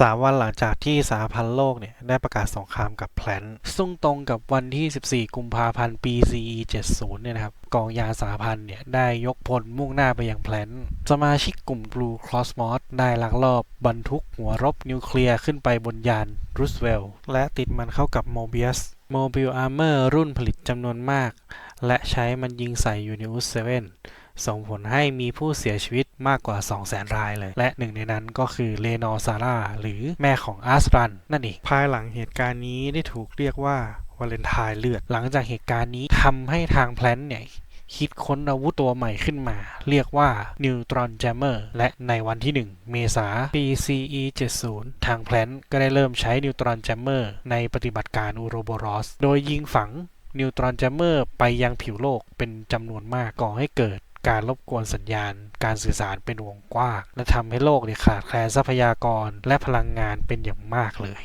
สามวันหลังจากที่สหพันธ์โลกเนี่ย ได้ประกาศสงครามกับแพลนต์ซึ่งตรงกับวันที่ 14 กุมภาพันธ์ปี CE 70 เนี่ยนะครับ กองยาสหพันธ์เนี่ย ได้ยกพลมุ่งหน้าไปยังแพลนต์สมาชิกกลุ่ม Blue Cross m o s ได้ลักลอบบรรทุกหัวรบนิวเคลียร์ขึ้นไปบนยานรูสเวลล์และติดมันเข้ากับโมเบียส โมบิลอาร์เมอร์รุ่นผลิตจำนวนมาก และใช้มันยิงใส่ยูนิอุส7ส่งผลให้มีผู้เสียชีวิตมากกว่า 200,000 รายเลย และหนึ่งในนั้นก็คือเลนอร์ซาร่าหรือแม่ของอาร์สรัน นั่นเอง ภายหลังเหตุการณ์นี้ได้ถูกเรียกว่าวาเลนไทน์เลือด หลังจากเหตุการณ์นี้ทำให้ทางแพลนเนี่ย คิดค้นอาวุธตัวใหม่ขึ้นมา เรียกว่า Neutron Jammer และในวันที่ 1 เมษาปี CE 70 ทางแพลนก็ได้เริ่มใช้ Neutron Jammer ในปฏิบัติการอูโรโบรอส โดยยิงฝังนิวตรอนแจมเมอร์ไปยังผิวโลกเป็นจำนวนมากก่อให้เกิดการรบกวนสัญญาณ การสื่อสารเป็นวงกว้าง และทำให้โลกเนี่ยขาดแคลนทรัพยากรและพลังงานเป็นอย่างมากเลย